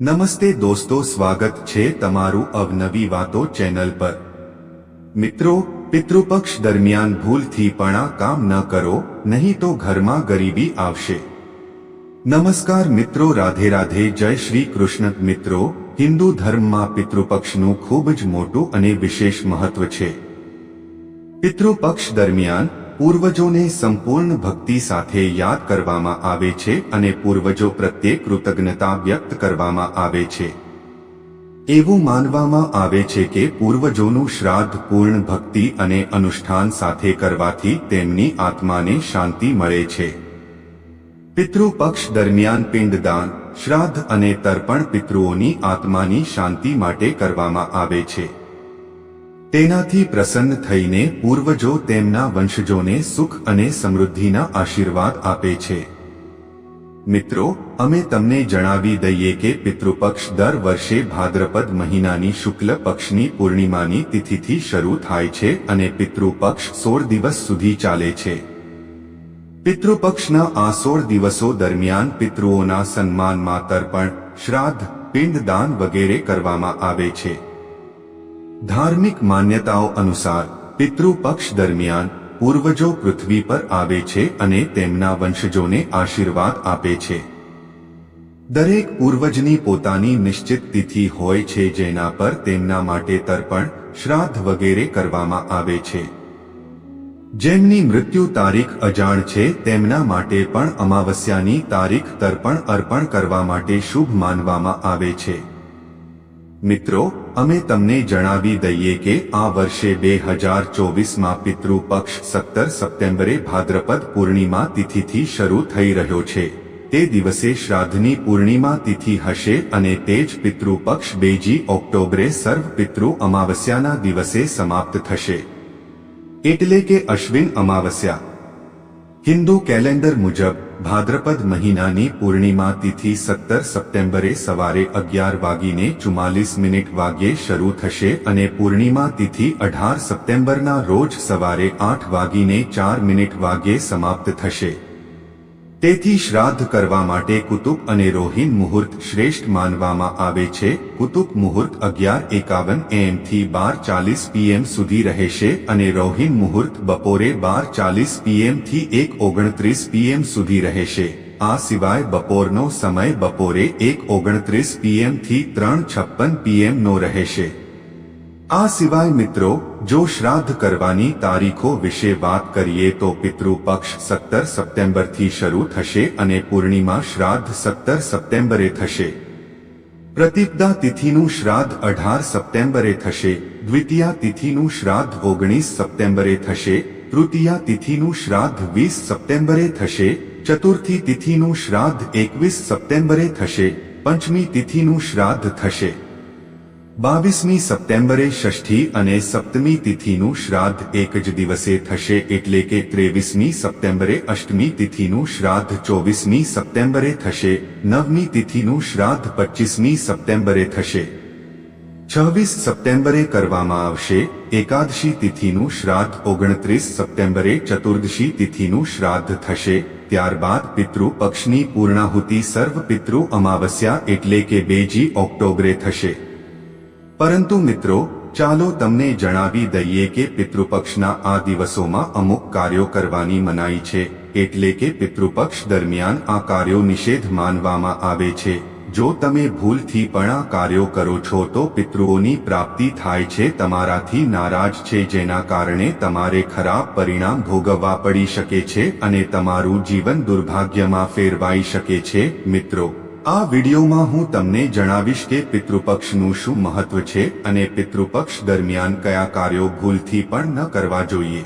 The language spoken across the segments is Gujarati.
નમસ્તે દોસ્તો, સ્વાગત છે તમારું અવનવી વાતો ચેનલ પર. મિત્રો, પિતૃપક્ષ દરમિયાન ભૂલથી પણ આ કામ ન કરો, નહીં તો ઘરમાં ગરીબી આવશે. નમસ્કાર મિત્રો, રાધે રાધે, જય શ્રી કૃષ્ણ. મિત્રો, હિન્દુ ધર્મમાં પિતૃપક્ષનું ખૂબ જ મોટું અને વિશેષ મહત્વ છે. પિતૃપક્ષ દરમિયાન પૂર્વજોને સંપૂર્ણ ભક્તિ સાથે યાદ કરવામાં આવે છે અને પૂર્વજો પ્રત્યે કૃતજ્ઞતા વ્યક્ત કરવામાં આવે છે. એવું માનવામાં આવે છે કે પૂર્વજોનું શ્રાદ્ધ પૂર્ણ ભક્તિ અને અનુષ્ઠાન સાથે કરવાથી તેમની આત્માને શાંતિ મળે છે. પિતૃપક્ષ દરમિયાન પિંડદાન, શ્રાદ્ધ અને તર્પણ પિતૃઓની આત્માની શાંતિ માટે કરવામાં આવે છે. તેનાથી પ્રસન્ન થઈને પૂર્વજો તેમના વંશજોને સુખ અને સમૃદ્ધિના આશીર્વાદ આપે છે. મિત્રો, અમે તમને જણાવી દઈએ કે પિતૃપક્ષ દર વર્ષે ભાદ્રપદ મહિનાની શુક્લ પક્ષની પૂર્ણિમાની તિથિથી શરૂ થાય છે અને પિતૃપક્ષ સોળ દિવસ સુધી ચાલે છે. પિતૃપક્ષના આ સોળ દિવસો દરમિયાન પિતૃઓના સન્માનમાં તર્પણ, શ્રાદ્ધ, પિંડદાન વગેરે કરવામાં આવે છે. ધાર્મિક માન્યતાઓ અનુસાર, પિતૃપક્ષ દરમિયાન, પૂર્વજો પૃથ્વી પર આવે છે અને તેમના વંશજોને આશીર્વાદ આપે છે. દરેક પૂર્વજની પોતાની નિશ્ચિત તિથિ હોય છે જેના પર તેમના માટે તર્પણ, શ્રાદ્ધ વગેરે કરવામાં આવે છે. જેમની મૃત્યુ તારીખ અજાણ છે, તેમના માટે પણ અમાવસ્યાની તારીખ તર્પણ અર્પણ કરવા માટે શુભ માનવામાં આવે છે. મિત્રો, અમે તમને જણાવી દઈએ કે આ વર્ષે બે હજાર ચોવીસમાં પિતૃ પક્ષ સત્તર સપ્ટેમ્બરે ભાદ્રપદ પૂર્ણિમા તિથિથી શરૂ થઈ રહ્યો છે. તે દિવસે શ્રાદ્ધની પૂર્ણિમા તિથિ હશે અને તે જ પિતૃ પક્ષ બેજી ઓક્ટોબરે સર્વ પિતૃ અમાવસ્યાના દિવસે સમાપ્ત થશે. એટલે કે અશ્વિન અમાવસ્યા. હિન્દુ કેલેન્ડર મુજબ, ભાદ્રપદ મહિનાની પૂર્ણિમા તિથિ સત્તર સપ્ટેમ્બરે સવારે અગિયાર વાગીને ચુમ્માલીસ મિનિટ વાગ્યે શરૂ થશે અને પૂર્ણિમા તિથિ અઢાર સપ્ટેમ્બરના રોજ સવારે આઠ વાગીને ચાર મિનિટ વાગ્યે સમાપ્ત થશે. તેથી શ્રાદ્ધ કરવા માટે કુતુબ અને રોહિન મુહૂર્ત શ્રેષ્ઠ માનવામાં આવે છે. કુતુબ મુહૂર્ત અગિયાર એકાવન એમ થી બાર ચાલીસ પીએમ સુધી રહેશે અને રોહિન મુહૂર્ત બપોરે બાર ચાલીસ પીએમથી એક ઓગણત્રીસ પીએમ સુધી રહેશે. આ સિવાય બપોરનો સમય બપોરે એક ઓગણત્રીસ પીએમથી ત્રણ છપ્પન પીએમ નો રહેશે. આ સિવાય મિત્રો, જો શ્રાદ્ધ કરવાની તારીખો વિશે વાત કરીએ તો પિતૃપક્ષ સત્તર સપ્ટેમ્બરથી શરૂ થશે અને પૂર્ણિમા શ્રાદ્ધ સત્તર સપ્ટેમ્બરે થશે. પ્રતિપદા તિથિનું શ્રાદ્ધ અઢાર સપ્ટેમ્બરે થશે, દ્વિતીયા તિથિનું શ્રાદ્ધ ઓગણીસ સપ્ટેમ્બરે થશે, તૃતીયા તિથિનું શ્રાદ્ધ વીસ સપ્ટેમ્બરે થશે, ચતુર્થી તિથિનું શ્રાદ્ધ એકવીસ સપ્ટેમ્બરે થશે, પંચમી તિથિનું શ્રાદ્ધ થશે. બાવીસમી સપ્ટેમ્બરે ષષ્ઠી અને સપ્તમી તિથિનું શ્રાદ્ધ એક જ દિવસે થશે એટલે કે ત્રેવીસમી સપ્ટેમ્બરે અષ્ટમી તિથિનું શ્રાદ્ધ ચોવીસમી સપ્ટેમ્બરે થશે, નવમી તિથિનું શ્રાદ્ધ પચીસમી સપ્ટેમ્બરે થશે. છવ્વીસ સપ્ટેમ્બરે કરવામાં આવશે, એકાદશી તિથિનું શ્રાદ્ધ ઓગણત્રીસ સપ્ટેમ્બરે ચતુર્દશી તિથિનું શ્રાદ્ધ થશે, ત્યારબાદ પિતૃ પક્ષની પૂર્ણાહુતિ સર્વ પિતૃ અમાવસ્યા એટલે કે બેજી ઓક્ટોબરે થશે. પરંતુ મિત્રો, ચાલો તમને જણાવી દઈએ કે પિતૃપક્ષના આ દિવસોમાં અમુક કાર્યો કરવાની મનાઈ છે, એટલે કે પિતૃપક્ષ દરમિયાન આ કાર્યો નિષેધ માનવામાં આવે છે. જો તમે ભૂલથી પણ આ કાર્યો કરો છો તો પિતૃઓની પ્રાપ્તિ થાય છે, તમારાથી નારાજ છે, જેના કારણે તમારે ખરાબ પરિણામ ભોગવવા પડી શકે છે અને તમારું જીવન દુર્ભાગ્યમાં ફેરવાઈ શકે છે, મિત્રો. આ વિડીયોમાં હું તમને જણાવીશ કે પિતૃપક્ષનું શું મહત્વ છે અને પિતૃપક્ષ દરમિયાન કયા કાર્યો ભૂલથી પણ ન કરવા જોઈએ.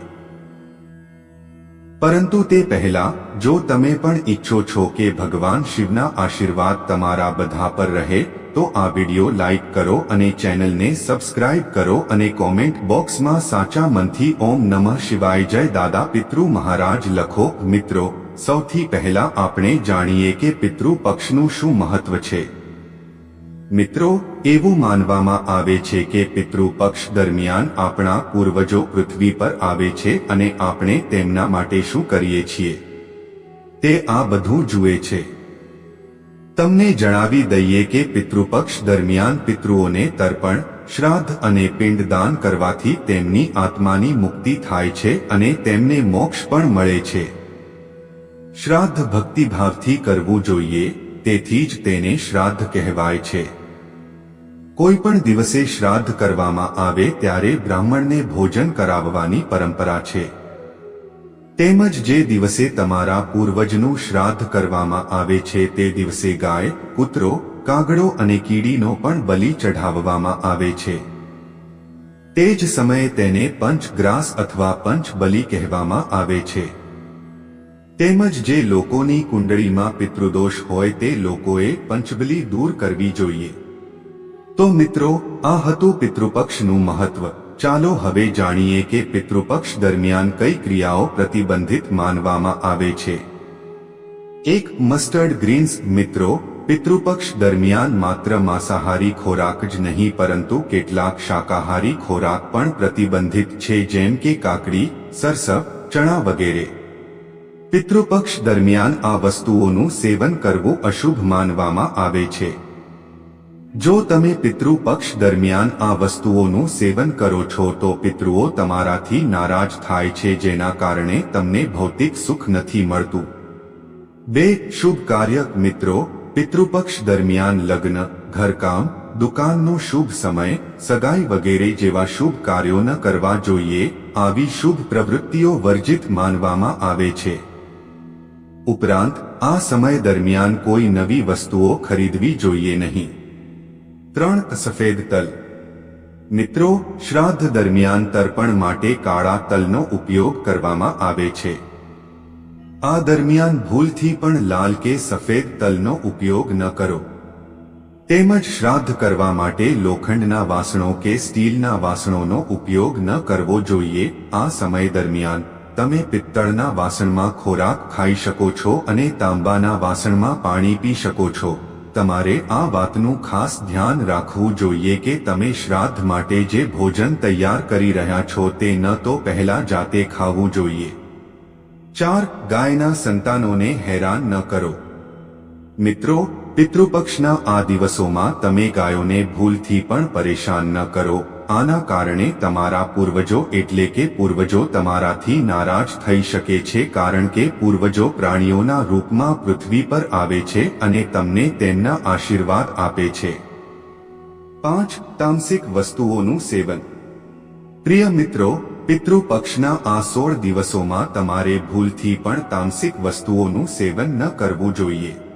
પરંતુ તે પહેલા, જો તમે પણ ઈચ્છો છો કે ભગવાન શિવના આશીર્વાદ તમારા બધા પર રહે, તો આ વીડિયો લાઈક કરો અને ચેનલને સબસ્ક્રાઇબ કરો અને કોમેન્ટ બોક્સમાં સાચા મનથી ઓમ નમઃ શિવાય જય દાદા પિતૃ મહારાજ લખો, મિત્રો. સૌથી પહેલા આપણે જાણીએ કે પિતૃ પક્ષનું શું મહત્વ છે. મિત્રો, એવું માનવામાં આવે છે કે પિતૃ પક્ષ દરમિયાન આપણા પૂર્વજો પૃથ્વી પર આવે છે અને આપણે તેમના માટે શું કરીએ છીએ. તે આ બધું જુએ છે. તમને જણાવી દઈએ કે પિતૃપક્ષ દરમિયાન પિતૃઓને તર્પણ, શ્રાદ્ધ અને પિંડદાન કરવાથી તેમની આત્માની મુક્તિ થાય છે અને તેમને મોક્ષ પણ મળે છે. શ્રાદ્ધ ભક્તિભાવથી કરવું જોઈએ, તેથી જ તેને શ્રાદ્ધ કહેવાય છે. કોઈ પણ દિવસે શ્રાદ્ધ કરવામાં આવે ત્યારે બ્રાહ્મણને ભોજન કરાવવાની પરંપરા છે. તેમજ જે દિવસે તમારા પૂર્વજનું શ્રાદ્ધ કરવામાં આવે છે તે દિવસે ગાય, કૂતરો, કાગડો અને કીડીનો પણ બલિ ચઢાવવામાં આવે છે. તે જ સમયે તેને પંચગ્રાસ અથવા પંચબલી કહેવામાં આવે છે. તેમજ જે લોકોની કુંડળીમાં પિતૃદોષ હોય તે લોકોએ પંચબલી દૂર કરવી જોઈએ. તો મિત્રો, આ હતું પિતૃપક્ષનું મહત્વ. ચાલો હવે જાણીએ કે પિતૃપક્ષ દરમિયાન કઈ ક્રિયાઓ પ્રતિબંધિત માનવામાં આવે છે. એક મસ્ટર્ડ ગ્રીન્સ મિત્રો, પિતૃપક્ષ દરમિયાન માત્ર માંસાહારી ખોરાક જ નહીં, પરંતુ કેટલાક શાકાહારી ખોરાક પણ પ્રતિબંધિત છે, જેમ કે કાકડી, સરસવ, ચણા વગેરે. પિતૃપક્ષ દરમિયાન આ વસ્તુઓનું સેવન કરવું અશુભ માનવામાં આવે છે. જો તમે પિતૃપક્ષ દરમિયાન આ વસ્તુઓનું સેવન કરો છો તો પિતૃઓ તમારાથી નારાજ થાય છે જેના કારણે તમને ભૌતિક સુખ નથી મળતું. બે, શુભ કાર્યક મિત્રો, પિતૃપક્ષ દરમિયાન લગ્ન, ઘરકામ, દુકાનનો શુભ સમય, સગાઈ વગેરે જેવા શુભ કાર્યો ન કરવા જોઈએ, આવી શુભ પ્રવૃત્તિઓ વર્જિત માનવામાં આવે છે. ઉપરાંત, આ સમય દરમિયાન કોઈ નવી વસ્તુઓ ખરીદવી જોઈએ નહીં. ત્રણ સફેદ તલ. મિત્રો, શ્રાદ્ધ દરમિયાન તર્પણ માટે કાળા તલનો ઉપયોગ કરવામાં આવે છે. આ દરમિયાન ભૂલથી પણ લાલ કે સફેદ તલનો ઉપયોગ ન કરો. તેમજ શ્રાદ્ધ કરવા માટે લોખંડના વાસણો કે સ્ટીલના વાસણોનો ઉપયોગ ન કરવો જોઈએ આ સમય દરમિયાન. તમે પિત્તળના વાસણમાં ખોરાક ખાઈ શકો છો અને તાંબાના વાસણમાં પાણી પી શકો છો. તમારે આ વાતનું ખાસ ધ્યાન રાખવું જોઈએ કે તમે શ્રાદ્ધ માટે જે ભોજન તૈયાર કરી રહ્યા છો તે ન તો પહેલા જાતે ખાવું જોઈએ. ચાર, ગાયના સંતાનોને હેરાન ન કરો. મિત્રો, પિતૃપક્ષના આ દિવસોમાં તમે ગાયોને ભૂલથી પણ પરેશાન ન કરો. આના કારણે તમારા પૂર્વજો એટલે કે પૂર્વજો તમારાથી નારાજ થઈ શકે છે કારણ કે પૂર્વજો પ્રાણીઓના રૂપમાં પૃથ્વી પર આવે છે અને તમને તેમના આશીર્વાદ આપે છે. પાંચ, તામસિક વસ્તુઓનું સેવન. પ્રિય મિત્રો, પિતૃપક્ષના આ સોળ દિવસોમાં તમારે ભૂલથી પણ તામસિક વસ્તુઓનું સેવન ન કરવું જોઈએ.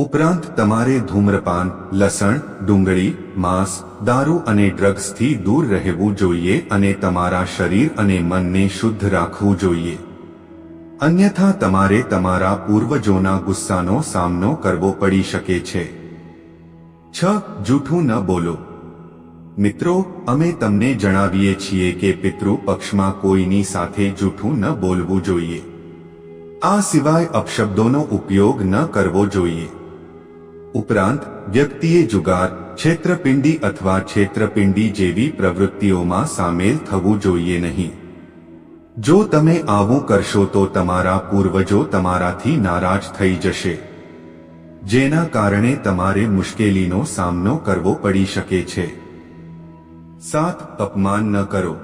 ઉપરાંત તમારે ધૂમ્રપાન, લસણ, ડુંગળી, માંસ, દારૂ અને ડ્રગ્સથી દૂર રહેવું જોઈએ અને તમારા શરીર અને મનને શુદ્ધ રાખવું જોઈએ. અન્યથા તમારે તમારા પૂર્વજોના ગુસ્સાનો સામનો કરવો પડી શકે છે. છ, જૂઠું ન બોલો. મિત્રો, અમે તમને જણાવીએ છીએ કે પિતૃ પક્ષમાં કોઈની સાથે જૂઠું ન બોલવું જોઈએ. આ સિવાય અપશબ્દોનો ઉપયોગ ન કરવો જોઈએ. ઉપરાંત, વ્યક્તિએ જુગાર, છેત્રપિંડી અથવા છેત્રપિંડી જેવી પ્રવૃત્તિઓમાં સામેલ થવું જોઈએ નહીં. જો તમે આવું કરશો તો તમારા પૂર્વજો તમારાથી નારાજ થઈ જશે. જેના કારણે તમારે મુશ્કેલીનો સામનો કરવો પડી શકે છે. સાત, અપમાન ન કરો.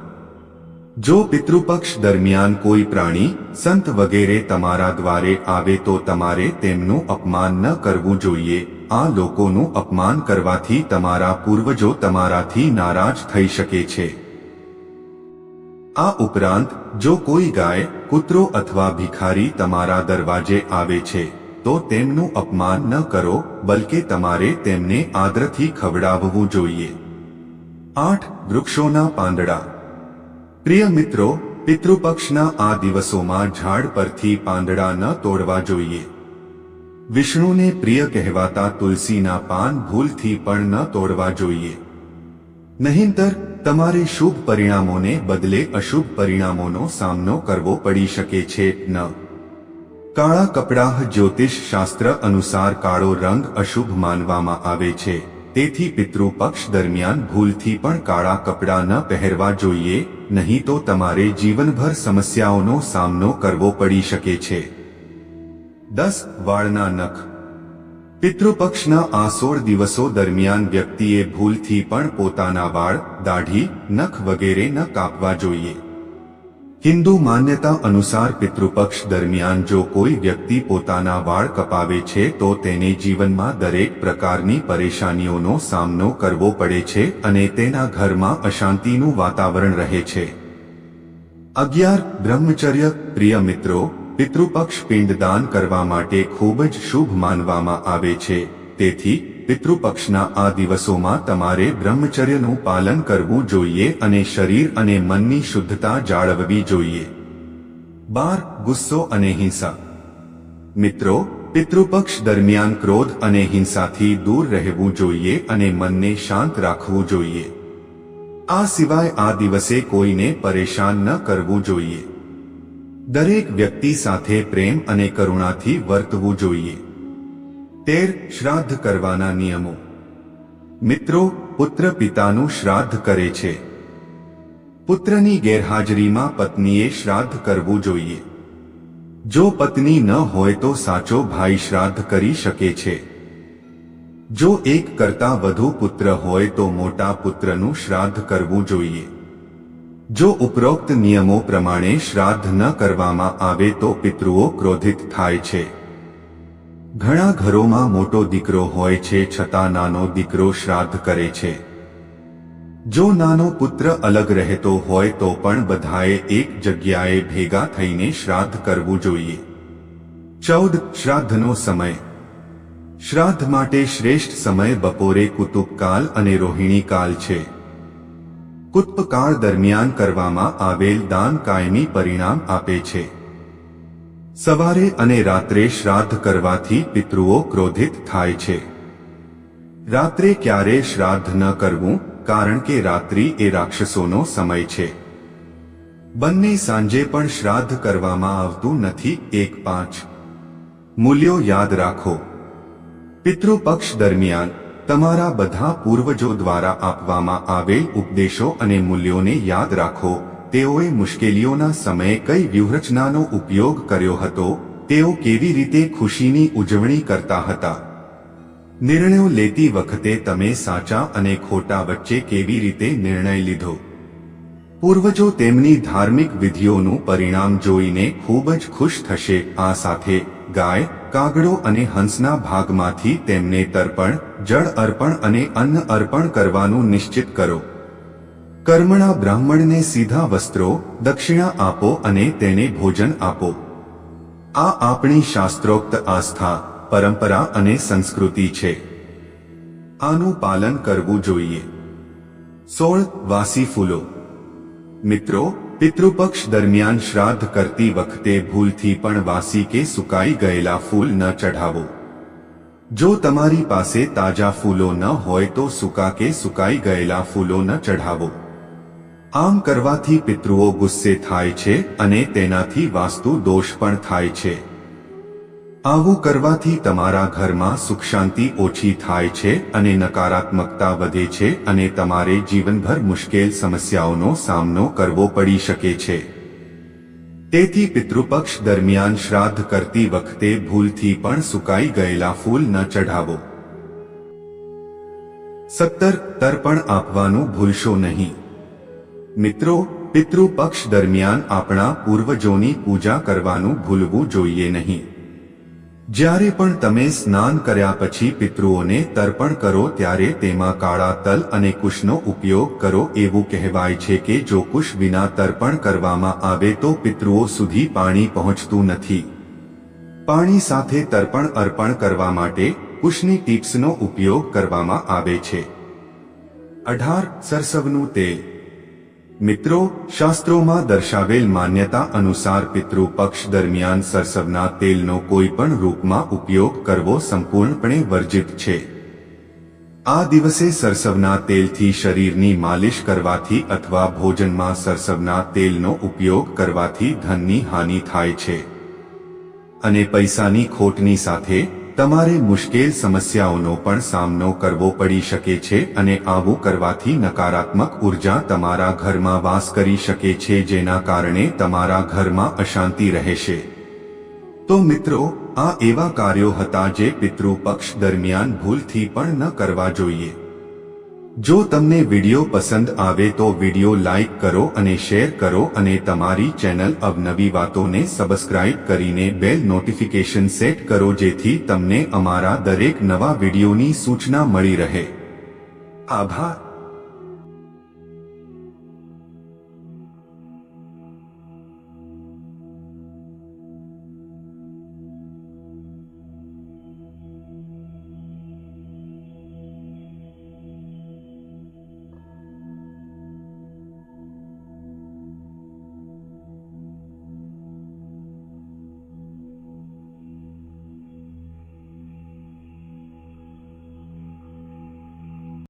જો પિતૃપક્ષ દરમિયાન કોઈ પ્રાણી, સંત વગેરે તમારા દ્વારે આવે તો તમારે તેમનું અપમાન ન કરવું જોઈએ આ લોકોનું અપમાન કરવાથી તમારા પૂર્વજો તમારાથી નારાજ થઈ શકે છે. આ ઉપરાંત, જો કોઈ ગાય, કૂતરો અથવા ભિખારી તમારા દરવાજે આવે છે, તો તેમનું અપમાન ન કરો, બલકે તમારે તેમને આદરથી ખવડાવવું જોઈએ. આઠ, વૃક્ષોના પાંદડા. પ્રિય મિત્રો, પિતૃપક્ષના આ દિવસોમાં ઝાડ પરથી પાંદડા ન તોડવા જોઈએ. વિષ્ણુને પ્રિય કહેવાતા તુલસીના પાન ભૂલથી પણ ન તોડવા જોઈએ. નહીંતર, તમારે શુભ પરિણામોને બદલે અશુભ પરિણામોનો સામનો કરવો પડી શકે છે, ન. કાળા કપડાં જ્યોતિષ શાસ્ત્ર અનુસાર કાળો રંગ અશુભ માનવામાં આવે છે. તેથી પિતૃપક્ષ દરમિયાન ભૂલથી પણ કાળા કપડાં ન પહેરવા જોઈએ, નહીં તો તમારે જીવનભર સમસ્યાઓનો સામનો કરવો પડી શકે છે. દસ વાળના નખ. પિતૃપક્ષના આ સોળ દિવસો દરમિયાન વ્યક્તિએ ભૂલથી પણ પોતાના વાળ, દાઢી, નખ વગેરે ન કાપવા જોઈએ. હિન્દુ માન્યતા અનુસાર પિતૃપક્ષ દરમિયાન જો કોઈ વ્યક્તિ પોતાના વાળ કપાવે છે તો તેને જીવનમાં દરેક પ્રકારની પરેશાનીઓનો સામનો કરવો પડે છે અને તેના ઘરમાં અશાંતિનું વાતાવરણ રહે છે. અગિયાર બ્રહ્મચર્ય, પ્રિય મિત્રો પિતૃપક્ષ પિંડદાન કરવા માટે ખૂબ જ શુભ માનવામાં આવે છે. તેથી, પિતૃપક્ષના આ દિવસોમાં તમારે બ્રહ્મચર્યનું પાલન કરવું જોઈએ અને શરીર અને મનની શુદ્ધતા જાળવવી જોઈએ. બાર, ગુસ્સો અને હિંસા. મિત્રો, પિતૃપક્ષ દરમિયાન ક્રોધ અને હિંસાથી દૂર રહેવું જોઈએ અને મનને શાંત રાખવું જોઈએ. આ સિવાય આ દિવસે કોઈને પરેશાન ન કરવું જોઈએ. દરેક વ્યક્તિ સાથે પ્રેમ અને કરુણાથી વર્તવું જોઈએ. તેર શ્રાદ્ધ કરવાના નિયમો. મિત્રો, પુત્ર પિતાનું શ્રાદ્ધ કરે છે. પુત્રની ગેરહાજરીમાં પત્નીએ શ્રાદ્ધ કરવું જોઈએ. જો પત્ની ન હોય તો સાચો ભાઈ શ્રાદ્ધ કરી શકે છે. જો એક કરતાં વધુ પુત્ર હોય તો મોટા પુત્રનું શ્રાદ્ધ કરવું જોઈએ. જો ઉપરોક્ત નિયમો પ્રમાણે શ્રાદ્ધ ન કરવામાં આવે તો પિતૃઓ ક્રોધિત થાય છે. ઘણા ઘરોમાં મોટો દીકરો હોય છે છતાં નાનો દીકરો શ્રાદ્ધ કરે છે. જો નાનો પુત્ર અલગ રહેતો હોય તો પણ બધાએ એક જગ્યાએ ભેગા થઈને શ્રાદ્ધ કરવું જોઈએ. ચૌદ શ્રાદ્ધનો સમય. શ્રાદ્ધ માટે શ્રેષ્ઠ સમય બપોરે કુતુબકાલ અને રોહિણીકાલ છે. કુત્પકાળ દરમિયાન કરવામાં આવેલ દાન કાયમી પરિણામ આપે છે. સવારે અને રાત્રે શ્રાદ્ધ કરવાથી પિતૃઓ ક્રોધિત થાય છે. રાત્રે ક્યારે શ્રાદ્ધ ન કરવું, કારણ કે રાત્રિ એ રાક્ષસોનો સમય છે. બંને સાંજે પણ શ્રાદ્ધ કરવામાં આવતું નથી, એક પાંચ. મૂલ્યો યાદ રાખો. પિતૃપક્ષ દરમિયાન તમારા બધા પૂર્વજો દ્વારા આપવામાં આવેલ ઉપદેશો અને મૂલ્યોને યાદ રાખો. તેઓએ મુશ્કેલીઓના સમયે કઈ વ્યૂહરચનાનો ઉપયોગ કર્યો હતો? તેઓ કેવી રીતે ખુશીની ઉજવણી કરતા હતા? નિર્ણયો લેતી વખતે તમે સાચા અને ખોટા વચ્ચે કેવી રીતે નિર્ણય લીધો? પૂર્વજો તેમની ધાર્મિક વિધિઓનું પરિણામ જોઈને ખૂબ જ ખુશ થશે. આ સાથે ગાય, કાગડો અને હંસના ભાગમાંથી તેમને તર્પણ, જળ અર્પણ અને અન્ન અર્પણ કરવાનું નિશ્ચિત કરો. કર્મણા બ્રાહ્મણને સીધા વસ્ત્રો, દક્ષિણા આપો અને તેને ભોજન આપો. આ આપણી શાસ્ત્રોક્ત આસ્થા, પરંપરા અને સંસ્કૃતિ છે. આનું પાલન કરવું જોઈએ. સોળ વાસી ફૂલો. મિત્રો પિતૃપક્ષ દરમિયાન શ્રાદ્ધ કરતી વખતે ભૂલથી પણ વાસી કે સુકાઈ ગયેલા ફૂલ ન ચઢાવો. જો તમારી પાસે તાજા ફૂલો ન હોય તો સુકા કે સુકાઈ ગયેલા ફૂલો ન ચઢાવો. આમ કરવાથી પિતૃઓ ગુસ્સે થાય છે અને તેનાથી વાસ્તુ દોષ પણ થાય છે. આવું કરવાથી તમારા ઘરમાં સુખ શાંતિ ઓછી થાય છે અને નકારાત્મકતા વધે છે અને તમારે જીવનભર મુશ્કેલ સમસ્યાઓનો સામનો કરવો પડી શકે છે. તેથી પિતૃપક્ષ દરમિયાન શ્રાદ્ધ કરતી વખતે ભૂલથી પણ સુકાઈ ગયેલા ફૂલ ન ચઢાવો. સત્તર, તર્પણ આપવાનું ભૂલશો નહીં. મિત્રો, પિતૃપક્ષ દરમિયાન આપણા પૂર્વજોની પૂજા કરવાનું ભૂલવું જોઈએ નહીં. જ્યારે પણ તમે સ્નાન કર્યા પછી પિતૃઓને તર્પણ કરો ત્યારે તેમાં કાળા તલ અને કુશનો ઉપયોગ કરો. એવું કહેવાય છે કે જો કુશ વિના તર્પણ કરવામાં આવે તો પિતૃઓ સુધી પાણી પહોંચતું નથી. પાણી સાથે તર્પણ અર્પણ કરવા માટે કુશની ટીપ્સનો ઉપયોગ કરવામાં આવે છે. અઢાર સરસવનું તેલ મિત્રો, શાસ્ત્રોમાં દર્શાવેલ માન્યતા અનુસાર પિતૃ પક્ષ દરમિયાન સરસવના તેલનો કોઈ પણ રૂપમાં ઉપયોગ કરવો સંપૂર્ણપણે વર્જિત છે. આ દિવસે સરસવના તેલથી શરીરની માલિશ કરવાથી અથવા ભોજનમાં સરસવના તેલનો ઉપયોગ કરવાથી ધનની હાનિ થાય છે. અને પૈસાની ખોટની સાથે તમારે મુશ્કેલ સમસ્યાઓનો પણ સામનો કરવો પડી શકે છે અને આવું કરવાથી નકારાત્મક ઊર્જા તમારા ઘરમાં વાસ કરી શકે છે જેના કારણે તમારા ઘરમાં અશાંતિ રહેશે. તો મિત્રો, આ એવા કાર્યો હતા જે પિતૃપક્ષ દરમિયાન ભૂલથી પણ ન કરવા જોઈએ. જો તમને વિડિયો પસંદ આવે તો વિડિયો લાઇક કરો અને શેર કરો અને તમારી ચેનલ અવનવી વાતોને સબસ્ક્રાઇબ કરીને બેલ નોટિફિકેશન સેટ કરો જેથી તમને અમારા દરેક નવા વિડિયોની સૂચના મળી રહે. આભાર.